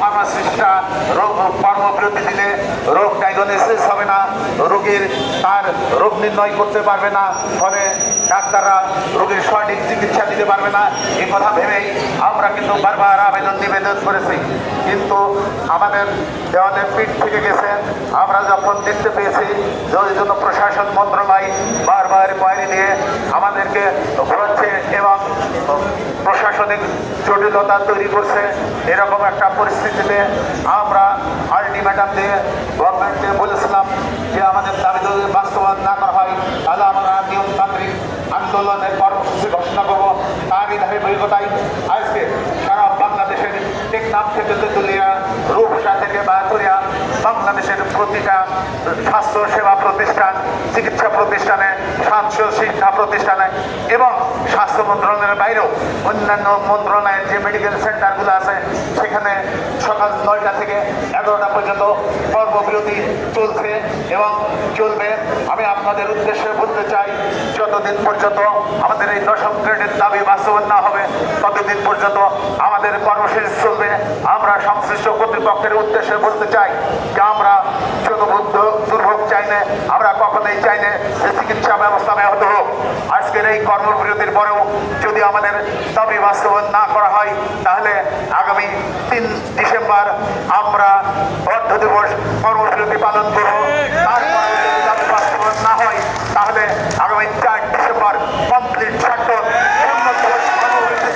ফার্মাসিস্টরা রোগ কর্মবিরতি দিলে রোগ ডায়াগনোসিস হবে না, রোগীর তার রোগ নির্ণয় করতে পারবে না, ফলে ডাক্তাররা রোগীর সঠিক চিকিৎসা দিতে পারবে না। এই কথা ভেবেই আমরা কিন্তু বারবার আবেদন, নিবেদন করেছি। কিন্তু আমাদের দেওয়ালে পিঠ থেকে গেছে। আমরা যখন দেখতে পেয়েছি যে ওই জন্য প্রশাসন, মন্ত্রণালয় বারবার বাইরে দিয়ে আমাদেরকে ঘোরাচ্ছে এবং প্রশাসনিক জটিলতা তৈরি করছে। এরকম একটা পরিস্থিতিতে আমরা আলটিমেটাম দিয়ে গভর্নমেন্টকে বলেছিলাম যে আমাদের দাবি যদি বাস্তবায়ন না করা হয়, তাহলে আমরা নিয়মতান্ত্রিক আন্দোলনের কর্মসূচি ঘোষণা করব। তারই ধারাবাহিকতায় আজকে সারা বাংলাদেশের টেকনাফ থেকে তেঁতুলিয়া রূপসা থেকে বায়াতুরিয়া বাংলাদেশের প্রতিটা স্বাস্থ্য সেবা প্রতিষ্ঠান, চিকিৎসা প্রতিষ্ঠানে, স্বাস্থ্য শিক্ষা প্রতিষ্ঠানে এবং স্বাস্থ্য মন্ত্রণালয়ের বাইরেও অন্যান্য মন্ত্রণালয়ের যে মেডিকেল সেন্টারগুলো আছে, সেখানে সকাল নয়টা থেকে এগারোটা পর্যন্ত কর্মবিরতি চলছে এবং চলবে। আমি আপনাদের উদ্দেশ্যে বলতে চাই, যতদিন পর্যন্ত আমাদের এই দশম গ্রেডের দাবি বাস্তবায়ন না হবে, ততদিন পর্যন্ত আমাদের কর্মসূচি চলবে। আমরা সংশ্লিষ্ট কর্তৃপক্ষের উদ্দেশ্যে বলতে চাই যে আমরা জনবদ্ধ দুর্ভোগ চাই না, আমরা কখনোই চাই না চিকিৎসা ব্যবস্থা ব্যাহত হোক। আজকের এই কর্মবিরতির পরেও যদি আমাদের দাবি বাস্তবায়ন না করা হয়, তাহলে আগামী তিন ডিসেম্বর আমরা অর্ধ দিবস কর্মবিরতি পালন করব যদি না হয়, তাহলে আগামী চার ডিসেম্বর কমপ্লিট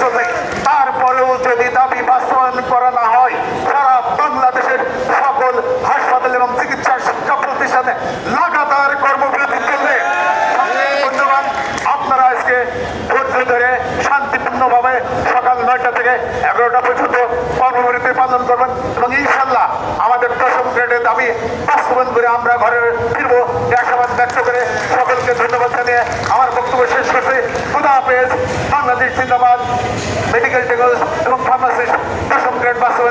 চলবে। তারপরেও যদি দাবি বাস্তবায়ন করা না হয়, সারা বাংলাদেশের সকল হাসপাতাল এবং চিকিৎসা শিক্ষা প্রতিষ্ঠানে লাগাতার কর্মবিরতি চলবে। আপনারা আজকে ধৈর্য ধরে শান্তিপূর্ণভাবে সকাল নয়টা থেকে এগারোটা পর্যন্ত কর্মবিরতি পালন করবেন এবং ইনশাল্লাহ আমাদের দাবি বাস্তবায়ন করে আমরা ঘরে ফিরবো। আশাবাদ ব্যক্ত করে সকলকে ধন্যবাদ জানিয়ে আমার বক্তব্য শেষ করছি। খুদা হাফেজ, বাংলাদেশ জিন্দাবাদ মেডিকেল টেকনোলজি এবং ফার্মাসিস্ট দশম গ্রেড বাস্তবায়ন